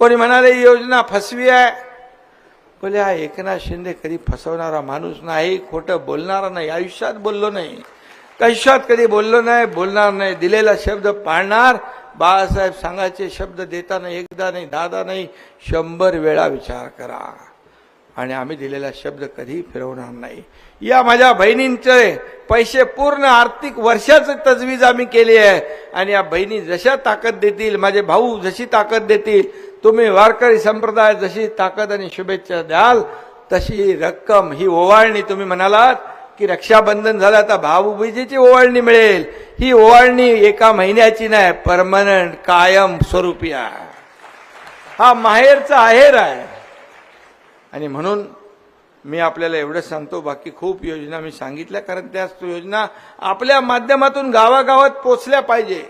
कोणी म्हणाले ही योजना फसवी आहे. बोले हा एकनाथ शिंदे कधी फसवणारा माणूस नाही खोटं बोलणारा नाही आयुष्यात बोललो नाही. कशात कधी बोललो नाही बोलणार नाही. दिलेला शब्द पाळणार बाळासाहेब सांगायचे शब्द देताना एकदा नाही दादा नाही. शंभर वेळा विचार करा. आणि आम्ही दिलेला शब्द कधी फिरवणार नाही. या माझ्या बहिणींचे पैसे पूर्ण आर्थिक वर्षाचं तजवीज आम्ही केली आहे. आणि या बहिणी जशा ताकद देतील माझे भाऊ जशी ताकद देतील तुम्ही वारकरी संप्रदाय जशी ताकद आणि शुभेच्छा द्याल तशी रक्कम ही ओवाळणी तुम्ही म्हणालात की रक्षाबंधन झालं आता भाऊबीजेची ओवाळणी मिळेल. ही ओवाळणी एका महिन्याची नाही परमनंट कायम स्वरूपी आहे. हा माहेरचा आहेर आहे. आणि म्हणून मी आपल्याला एवढं सांगतो बाकी खूप योजना मी सांगितल्या कारण त्या योजना आपल्या माध्यमातून गावागावात पोचल्या पाहिजे.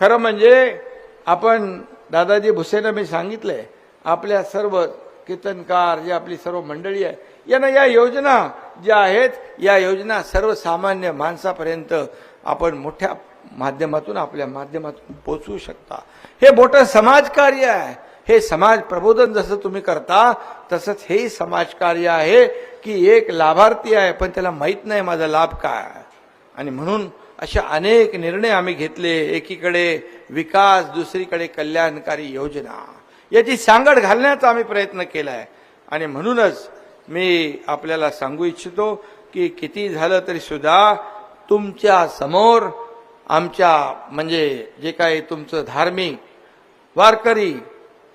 खरं म्हणजे आपण दादाजी भुसेनं मी सांगितलंय आपल्या सर्व कीर्तनकार जे आपली सर्व मंडळी आहे यांना या योजना ज्या आहेत या योजना सर्वसामान्य माणसापर्यंत आपण मोठ्या माध्यमातून आपल्या माध्यमातून पोचवू शकता. हे मोठं समाजकार्य आहे. हे समाज प्रबोधन जसं तुम्ही करता तसंच हेही समाजकार्य आहे की एक लाभार्थी आहे पण त्याला माहीत नाही माझा लाभ काय आणि म्हणून अशा अनेक निर्णय आम्ही घेतले एकीकडे विकास दुसरीकडे कल्याणकारी योजना. याची सांगड घालण्याचा आम्ही प्रयत्न केला आहे आणि म्हणूनच मी आपल्याला सांगू इच्छितो की किती झालं तरी सुद्धा तुमच्यासमोर आमच्या म्हणजे जे काही तुमचं धार्मिक वारकरी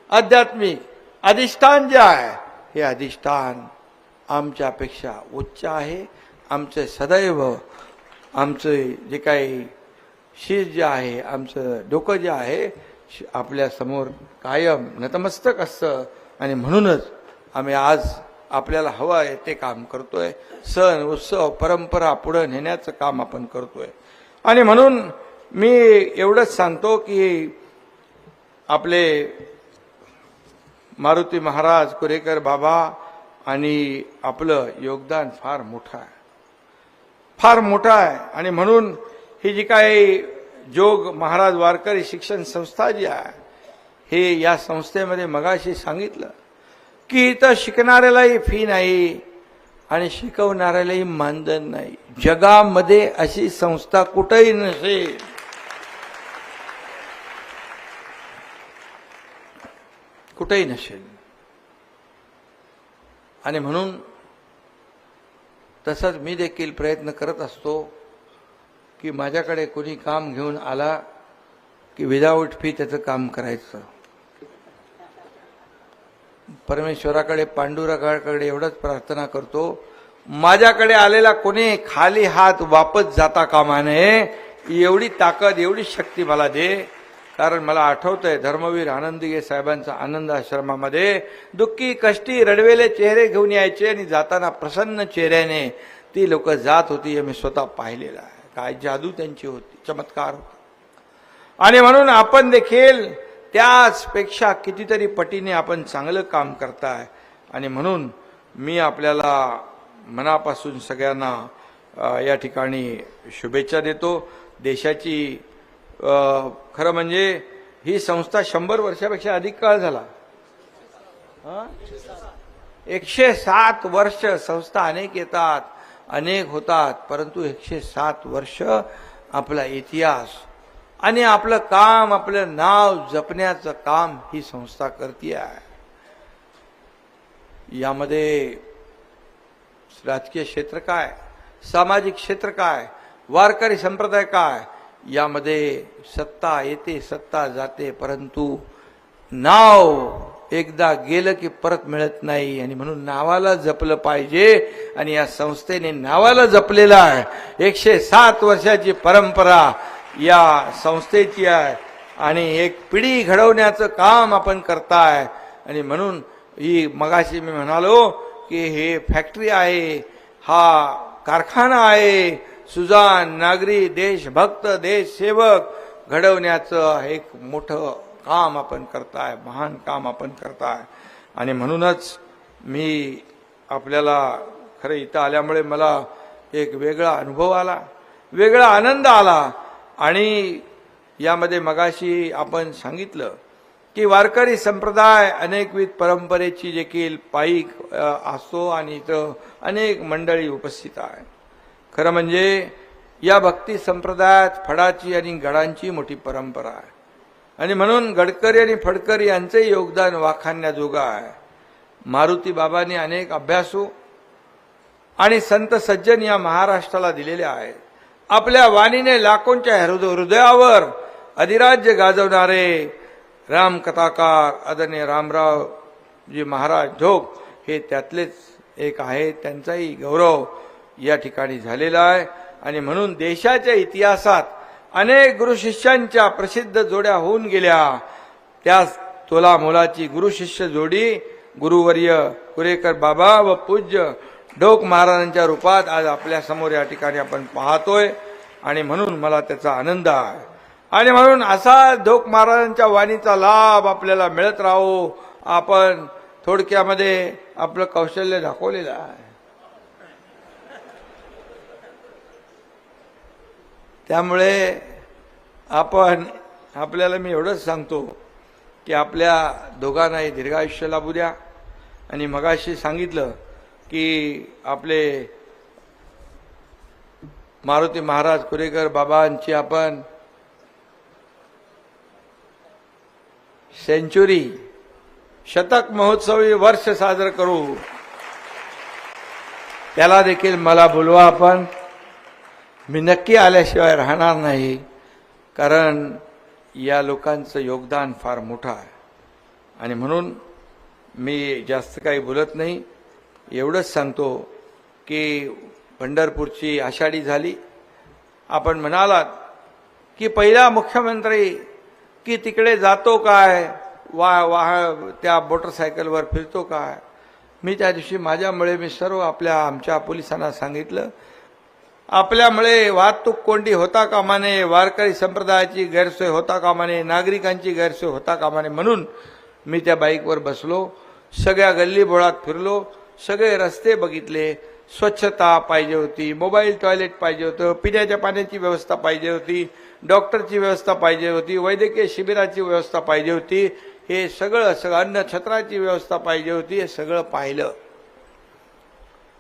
आध्यात्मिक अधिष्ठान जे आहे हे अधिष्ठान आमच्यापेक्षा उच्च आहे. आमचे सदैव आमचे जे काही शीर जे आहे आमचं डोकं जे आहे श- आपल्यासमोर कायम नतमस्तक असतं. आणि म्हणूनच आम्ही आज आपल्याला हवं आहे ते काम करतोय. सण उत्सव परंपरा पुढं नेण्याचं काम आपण करतोय. आणि म्हणून मी एवढंच सांगतो की आपले मारुती महाराज कुरेकर बाबा आणि आपलं योगदान फार मोठं आहे. फार मोठं आहे. आणि म्हणून ही जी काही जोग महाराज वारकरी शिक्षण संस्था जी आहे हे या संस्थेमध्ये मगाशी सांगितलं की इथं शिकणाऱ्यालाही फी नाही आणि शिकवणाऱ्यालाही मानधन नाही. जगामध्ये अशी संस्था कुठेही नसेल. कुठेही नसेल. आणि म्हणून तसंच मी देखील प्रयत्न करत असतो की माझ्याकडे कोणी काम घेऊन आला की विदाऊट फी त्याचं काम करायचं. परमेश्वराकडे पांडुरंगाकडे एवढंच प्रार्थना करतो माझ्याकडे आलेला कोणी खाली हात वापस जाता कामा नये एवढी ताकद एवढी शक्ती मला दे. कारण मला आठवतंय धर्मवीर आनंदगे साहेबांचा आनंद आश्रमामध्ये दुःखी कष्टी रडवेले चेहरे घेऊन यायचे आणि जाताना प्रसन्न चेहऱ्याने ती लोक जात होती हे मी स्वतः पाहिलेलं आहे. काय जादू त्यांची होती चमत्कार होता. आणि म्हणून आपण देखील त्याचपेक्षा कितीतरी पटीने आपण चांगलं काम करताय. आणि म्हणून मी आपल्याला मनापासून सगळ्यांना या ठिकाणी शुभेच्छा देतो. देशाची खरं म्हणजे ही संस्था शंभर वर्षापेक्षा अधिक काळ झाला. एकशे सात वर्ष संस्था अनेक येतात. अनेक होतात परंतु एकशे सात वर्ष आपला इतिहास आणि आपलं काम आपलं नाव जपण्याचं काम ही संस्था करते आहे. यामध्ये राजकीय क्षेत्र काय सामाजिक क्षेत्र काय वारकरी संप्रदाय काय यामध्ये सत्ता येते सत्ता जाते परंतु नाव एकदा गेलं की परत मिळत नाही. आणि म्हणून नावाला जपलं पाहिजे. आणि या संस्थेने नावाला जपलेलं आहे. एकशे सात वर्षाची परंपरा या संस्थेची आहे. आणि एक पिढी घडवण्याचं काम आपण करताय. आणि म्हणून ही मगाशी मी म्हणालो की हे फॅक्टरी आहे. हा कारखाना आहे. सुजान नागरी देशभक्त देशसेवक घडवण्याचं एक मोठं काम आपण करताय महान काम आपण करताय. आणि म्हणूनच मी आपल्याला खरं इथं आल्यामुळे मला एक वेगळा अनुभव आला वेगळा आनंद आला. आणि यामध्ये मगाशी आपण सांगितलं की वारकरी संप्रदाय अनेकविध परंपरेची देखील पायी असतो आणि इथं अनेक मंडळी उपस्थित आहे खरं म्हणजे या भक्ती संप्रदायात फडाची आणि गडांची मोठी परंपरा आहे. आणि म्हणून गडकरी आणि फडकरी यांचे योगदान वाखाणण्याजोगं आहे. मारुती बाबांनी अनेक अभ्यासू आणि संत सज्जन या महाराष्ट्राला दिलेले आहेत. आपल्या वाणीने लाखोंच्या हृदय हृदयावर अधिराज्य गाजवणारे रामकथाकार आदरणीय रामराव जी महाराज ढोक हे त्यातलेच एक आहे त्यांचाही गौरव या ठिकाणी झालेला आहे. आणि म्हणून देशाच्या इतिहासात अनेक गुरु शिष्यांच्या प्रसिद्ध जोड्या होऊन गेल्या. त्या तोला मोलाची गुरु शिष्य जोडी गुरुवर्य कुरेकर बाबा व पूज्य ढोक महाराजांच्या रूपात आज आपल्यासमोर या ठिकाणी आपण पाहतोय. आणि म्हणून मला त्याचा आनंद आहे. आणि म्हणून असा ढोक महाराजांच्या वाणीचा लाभ आपल्याला मिळत राहो. आपण थोडक्यामध्ये आपलं कौशल्य दाखवलेलं आहे. त्यामुळे आपण आपल्याला मी एवढंच सांगतो की आपल्या दोघांनाही दीर्घायुष्य लाभू द्या. आणि मगाशी सांगितलं की आपले मारुती महाराज कुरेकर बाबांची आपण सेंचुरी शतक महोत्सवी वर्ष साजरं करू. त्याला देखील मला बोलवा आपण. मी नक्की आल्याशिवाय राहणार नाही कारण या लोकांचं योगदान फार मोठं आहे. आणि म्हणून मी जास्त काही बोलत नाही. एवढंच सांगतो की पंढरपूरची आषाढी झाली. आपण म्हणालात की पहिला मुख्यमंत्री की तिकडे जातो काय? वा वाह त्या मोटरसायकलवर फिरतो काय? मी त्या दिवशी माझ्यामुळे मी सर्व आपल्या आमच्या पोलिसांना सांगितलं. आपल्यामुळे वाहतूक कोंडी होता कामा नये वारकरी संप्रदायाची गैरसोय होता कामा नये नागरिकांची गैरसोय होता कामा नये म्हणून मी त्या बाईकवर बसलो सगळ्या गल्ली बोळात फिरलो सगळे रस्ते बघितले स्वच्छता पाहिजे होती मोबाईल टॉयलेट पाहिजे होतं पिण्याच्या पाण्याची व्यवस्था पाहिजे होती डॉक्टरची व्यवस्था पाहिजे होती वैद्यकीय शिबिराची व्यवस्था पाहिजे होती हे सगळं सगळं अन्न छत्राची व्यवस्था पाहिजे होती हे सगळं पाहिलं.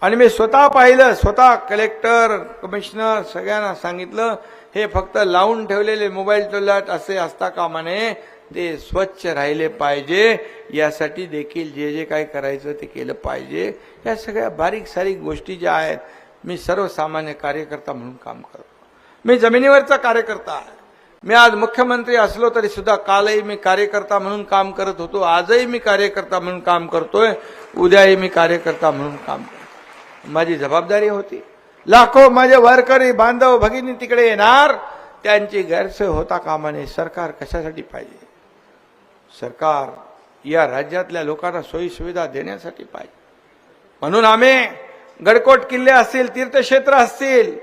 आणि मी स्वतः पाहिलं स्वतः कलेक्टर कमिशनर सगळ्यांना सांगितलं हे फक्त लावून ठेवलेले मोबाईल टोलाट असे असता कामा नये ते स्वच्छ राहिले पाहिजे. यासाठी देखील जे जे काही करायचं ते केलं पाहिजे. या सगळ्या बारीक सारीक गोष्टी ज्या आहेत मी सर्वसामान्य कार्यकर्ता म्हणून काम करतो. मी जमिनीवरचा कार्यकर्ता आहे. मी आज मुख्यमंत्री असलो तरी सुद्धा कालही मी कार्यकर्ता म्हणून काम करत होतो. आजही मी कार्यकर्ता म्हणून काम करतोय. उद्याही मी कार्यकर्ता म्हणून काम करतो माझी जबाबदारी होती. लाखो माझे वारकरी बांधव भगिनी तिकडे येणार. त्यांची गैरसोय होता कामाने सरकार कशासाठी पाहिजे? सरकार या राज्यातल्या लोकांना सोयी सुविधा देण्यासाठी पाहिजे. म्हणून आम्ही गडकोट किल्ले असतील तीर्थक्षेत्र असतील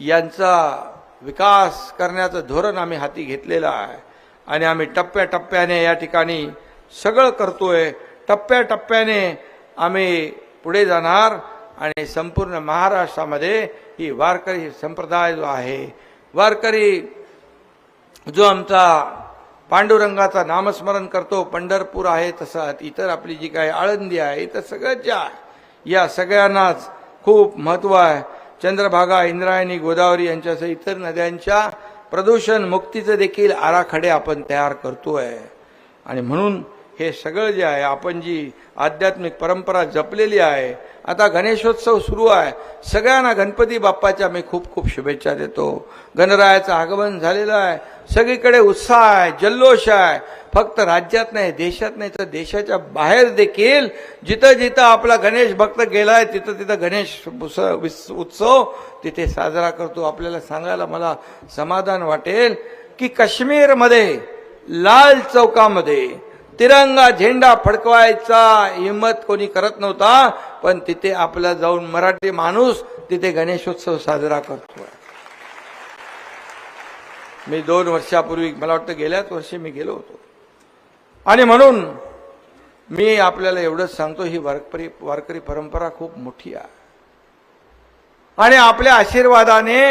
यांचा विकास करण्याचं धोरण आम्ही हाती घेतलेलं आहे. आणि आम्ही टप्प्याटप्प्याने या ठिकाणी सगळं करतोय. टप्प्याटप्प्याने आम्ही पुढे जाणार. आणि संपूर्ण महाराष्ट्रामध्ये ही वारकरी संप्रदाय जो आहे वारकरी जो आमचा पांडुरंगाचा नामस्मरण करतो पंढरपूर आहे तसं इतर आपली जी काही आळंदी आहे इतर सगळं जे आहे या सगळ्यांनाच खूप महत्त्व आहे. चंद्रभागा इंद्रायणी गोदावरी यांच्यासह इतर नद्यांच्या प्रदूषण मुक्तीचे देखील आराखडे आपण तयार करतो आहे आणि म्हणून हे सगळं जे आहे आपण जी आध्यात्मिक परंपरा जपलेली आहे आता गणेशोत्सव सुरू आहे. सगळ्यांना गणपती बाप्पाच्या मी खूप खूप शुभेच्छा देतो. गणरायाचं आगमन झालेलं आहे. सगळीकडे उत्साह आहे जल्लोष आहे. फक्त राज्यात नाही देशात नाही तर देशाच्या बाहेर देखील जिथं जिथं आपला गणेश भक्त गेलाय तिथं तिथं गणेश उस- उत्सव तिथे साजरा करतो. आपल्याला सांगायला मला समाधान वाटेल की काश्मीरमध्ये लाल चौकामध्ये तिरंगा झेंडा फडकवायचा हिंमत कोणी करत नव्हता पण तिथे आपला जाऊन मराठी माणूस तिथे गणेशोत्सव साजरा करतो. मी दोन वर्षापूर्वी मला वाटतं गेल्याच वर्षी मी गेलो होतो. आणि म्हणून मी आपल्याला एवढंच सांगतो ही वारकरी वारकरी परंपरा खूप मोठी आहे. आणि आपल्या आशीर्वादाने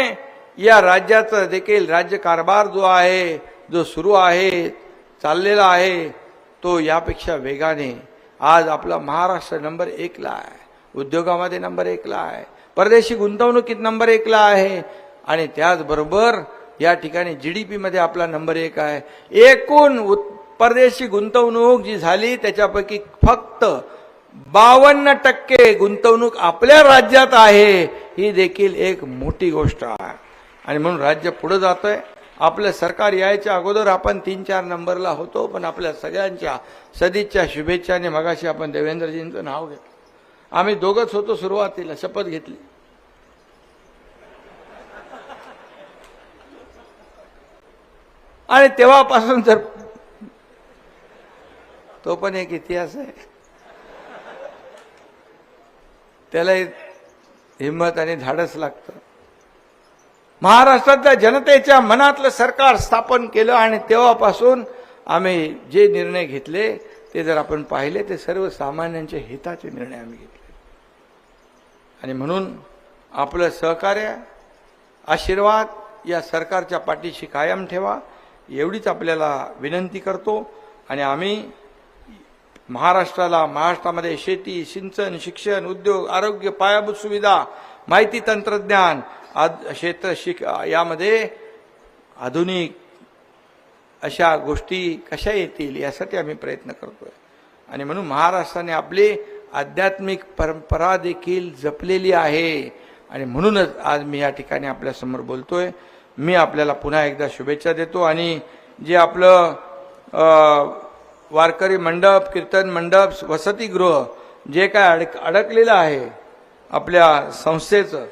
या राज्याचा देखील राज्यकारभार जो आहे जो सुरू आहे चाललेला आहे तो यापेक्षा वेगाने आज आपला महाराष्ट्र नंबर एकला आहे. उद्योगामध्ये नंबर एकला आहे. परदेशी गुंतवणुकीत नंबर एकला आहे. आणि त्याचबरोबर या ठिकाणी जी डी पीमध्ये आपला नंबर एक आहे. एकूण उत- परदेशी गुंतवणूक जी झाली त्याच्यापैकी फक्त बावन्न टक्के गुंतवणूक आपल्या राज्यात आहे. ही देखील एक मोठी गोष्ट आहे. आणि म्हणून राज्य पुढे आहे आपलं सरकार यायच्या अगोदर आपण तीन चार नंबरला होतो पण आपल्या सगळ्यांच्या सदिच्छा शुभेच्छाने मगाशी आपण देवेंद्रजींचं नाव घेतलं. आम्ही दोघंच होतो सुरुवातीला शपथ घेतली. आणि तेव्हापासून जर तो पण एक इतिहास आहे. त्याला हिंमत आणि धाडस लागतं. महाराष्ट्रातल्या जनतेच्या मनातलं सरकार स्थापन केलं आणि तेव्हापासून आम्ही जे निर्णय घेतले ते जर आपण पाहिले ते सर्वसामान्यांच्या हिताचे निर्णय आम्ही घेतले. आणि म्हणून आपलं सहकार्य आशीर्वाद या सरकारच्या पाठीशी कायम ठेवा एवढीच आपल्याला विनंती करतो. आणि आम्ही महाराष्ट्राला महाराष्ट्रामध्ये शेती सिंचन शिक्षण उद्योग आरोग्य पायाभूत सुविधा माहिती तंत्रज्ञान आद क्षेत्र शिक यामध्ये आधुनिक अशा गोष्टी कशा येतील यासाठी आम्ही प्रयत्न करतोय. आणि म्हणून महाराष्ट्राने आपली आध्यात्मिक परंपरा देखील जपलेली आहे. आणि म्हणूनच आज मी या ठिकाणी आपल्यासमोर बोलतोय. मी आपल्याला पुन्हा एकदा शुभेच्छा देतो. आणि जे आपलं वारकरी मंडप कीर्तन मंडप वसतिगृह जे काय अडक अडकलेलं आहे आपल्या संस्थेचं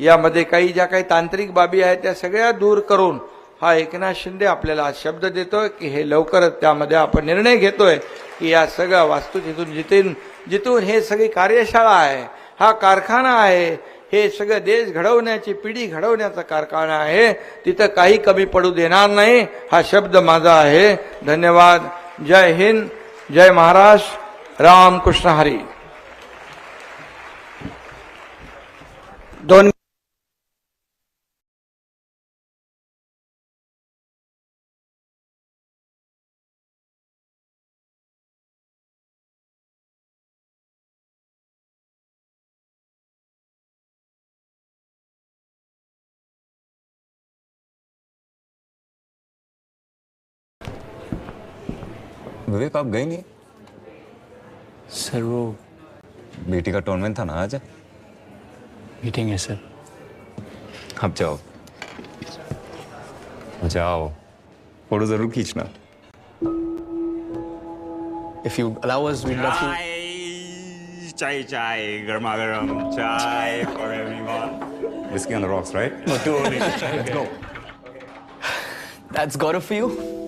यामध्ये काही ज्या काही तांत्रिक बाबी आहेत त्या सगळ्या दूर करून हा एकनाथ शिंदे आपल्याला आज शब्द देतोय की हे लवकरच त्यामध्ये आपण निर्णय घेतोय की या सगळ्या वास्तू जिथून जिथून जिथून हे सगळी कार्यशाळा आहे हा कारखाना आहे हे सगळं देश घडवण्याची पिढी घडवण्याचा कारखाना आहे तिथं काही कमी पडू देणार नाही हा शब्द माझा आहे. धन्यवाद. जय हिंद. जय महाराष्ट्र. रामकृष्ण हरी. विवेक आप गए नहीं सर वो बेटी का टूर्नामेंट था ना आज मीटिंग है सर अब जाओ जाओ फ़ोटो ज़रूर खींचना if you allow us we love to Chai, chai, chai, garma garam chai for everyone. Whiskey on the rocks, right? No, too early. Let's go. That's got it for you.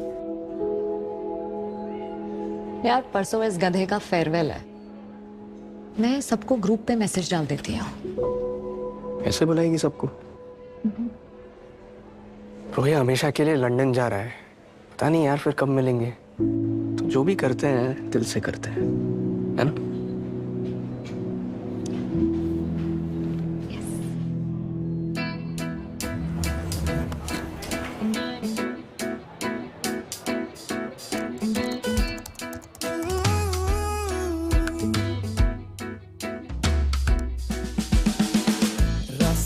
यार परसों इस गधे का farewell है। मैं सबको group पे message डाल देती हूँ। ऐसे बुलाएगी सबको? रोहित हमेशा के लिए लंदन जा रहा है। पता नहीं यार फिर कब मिलेंगे? तो जो भी करते हैं दिल से करते हैं। है ना?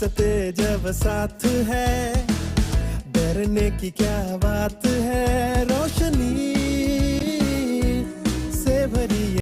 रास्ते जब साथ है डरने की क्या बात है रोशनी